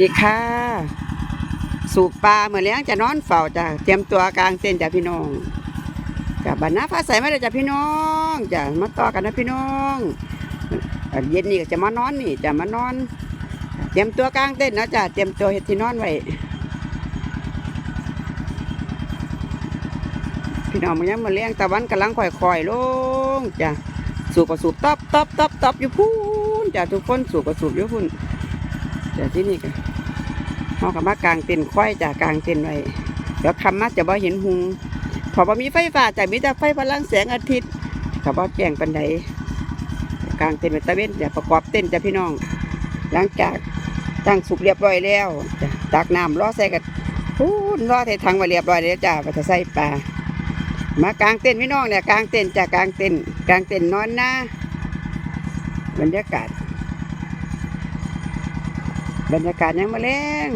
ดีค่ะ สูบปลาเหมื่อเลี้ยงจะนอนเฝ้าจ้ะเตรียมตัวกลางเต็นจ้ะพี่น้องจ้ะบันน้าฟ้าใสมาเลยจ้ะพี่น้องจ้ะมาต่อกันนะพี่น้องเย็นนี่ก็จะมานอนนี่จะมานอน เตรียมตัวกลางเต็นนะจ้ะเตรียมตัวเฮ็ดที่นอนไว้พี่น้องมันยังมาเลี้ยงตะวันกำลังค่อยๆลงจ้ะสูบก็สูบตบตบตบตบอยู่พูนจ้ะทุกคนสูบก็สูบอยู่พูน จ้ะที่นี่ก็เขากับมากลางเต็นควายจากกางเต็นไว้เดี๋ยวคำมาจะบ่เห็นหุงพอบ่มีไฟฟ้าจะมีแต่ไฟพลังแสงอาทิตย์ก็บ่แจ้งปันใดกลางเต็นท์ไว้ตะเวนจะประกอบเต็นจ้ะพี่น้อง หลังจากตั้งสุกเรียบร้อยแล้วจ้ะตักน้ำรอใส่กันพูนรอใส่ถังไว้เรียบร้อยแล้วจ้ะไปใส่ปลามากางเต็นพี่น้องเนี่ยกลางเต็นจากกลางเต็นท์กางเต็นนอนน้าบรรยากาศ บรรยากาศยังมาแรง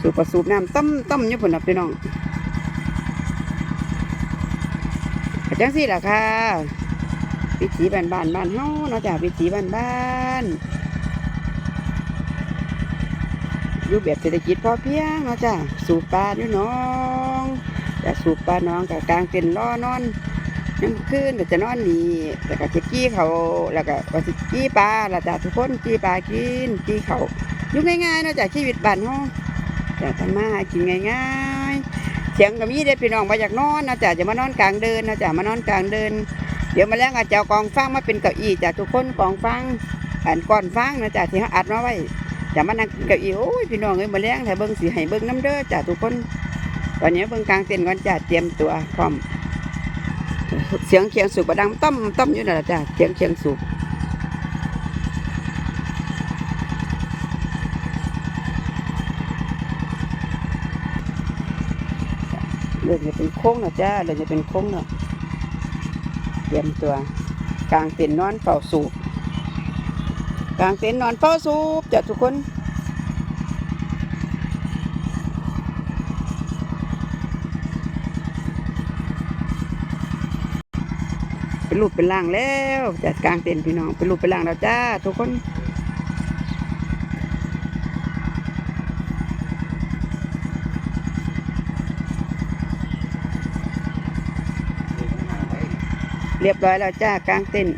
สูบประสูบน้ำต้มต้มอยู่พุ่นนะพี่น้องก็จังสี่ล่ะค่ะวิถีบ้านบ้านบ้านเฮาเนาะจ้ะวิถีบ้านบ้านๆอยู่แบบเศรษฐกิจพอเพียงเนาะจ้ะสูบปลาด้วยน้องจะสูบปลาน้องกับกลางเต็นท์รอนอน น้ำขึ้นก็จะนอนนี่แล้วก็จะกี้เขาแล้วก็ว่าสิกี้ปลาและจ้ะทุกคนกี้ปลากินกี้เขาอยู่ง่ายๆเนาะจ้ะชีวิตบ้านเฮาจะทำมาหากินง่ายๆเสียงก็มีได้อพี่น้องมาอยากนอนนะจ้ะจะมานอนกลางเดินนะจ้ะมานอนกลางเดิน เดี๋ยวมาแล้วอาจจะเอากองฟางมาเป็นเก้าอี้จ้ะทุกคนกองฟางอันก้อนฟางนะจ้ะที่เขาอัดมาไว้จะมานั่งกินเก้าอี้โอ้ยพี่น้องเอ้ยมาแล้วแต่เบิ่งสิให้เบิ่งน้ำเด้อจ้ะทุกคนตอนนี้เบิ่งกลางเต็นท์ก่อนจ้ะเตรียมตัวพร้อม เสียงเคียงสูบดังต้มต้มอยู่นั่นแหละจ้ะเสียงเคียงสูบเรื่องจะเป็นโค้งนะจ้าเรื่องจะเป็นโค้งเนาะเตรียมตัวกลางเต็นท์นอนเฝ้าสูบกลางเต็นท์นอนเฝ้าสูบจ้ะทุกคน เป็นรูปเป็นร่างแล้วจัดกลางเต็นพี่น้องเป็นรูปเป็นร่างแล้วจ้าทุกคนเรียบร้อยแล้วจ้ากลางเต็นท์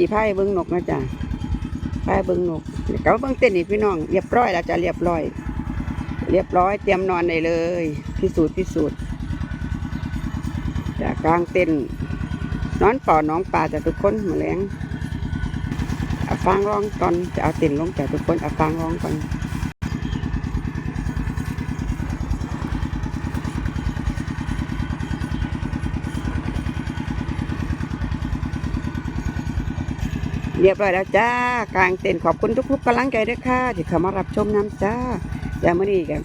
จ้ะเมื่อกี้พายเบิ้งนกนะจ๊ะพาเบิ้งนกเดี๋ยวเบิ้งเต้นอีกพี่น้องเรียบร้อยแล้วจ้ะเรียบร้อย เรียบร้อยเตรียมนอนได้เลยพิสูจน์พิสูจน์จากกลางเต้นนอนป่อน้องปลาจากทุกคนมาแรงเอาฟางร้องตอนจะเอาเต้นลงจากทุกคนเอาฟางร้องก่อน เรียบร้อยแล้วจ้ากลางเต้นขอบคุณทุกๆกำลังใจด้วยค่ะที่เข้ามารับชมน้ำจ้าอย่ามาดีกัน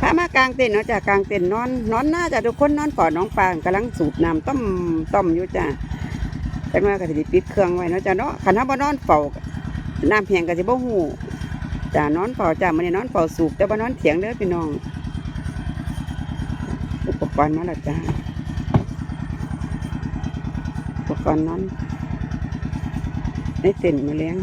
ถ้ามากลางเต็นเนาะจ้ะกลางเต็นนอนนอนหน้าจ้ะทุกคนนอนปอดน้องปางกำลังสูบน้ำต้มต้มอยู่จ้ะจังว่าก็สิปิดเครื่องไว้เนาะจ้ะเนาะคันถ้าบ่นอนเฝ้าน้ำแห้งก็สิบ่ฮู้จ้ะนอนเฝ้าจ้ะมื้อนี้นอนเฝ้าสูบแต่บ่นอนเถียงเด้อพี่น้อง อุปกรณ์มาแล้วจ้ะอุปกรณ์นอน ได้เต้นมาแล้ง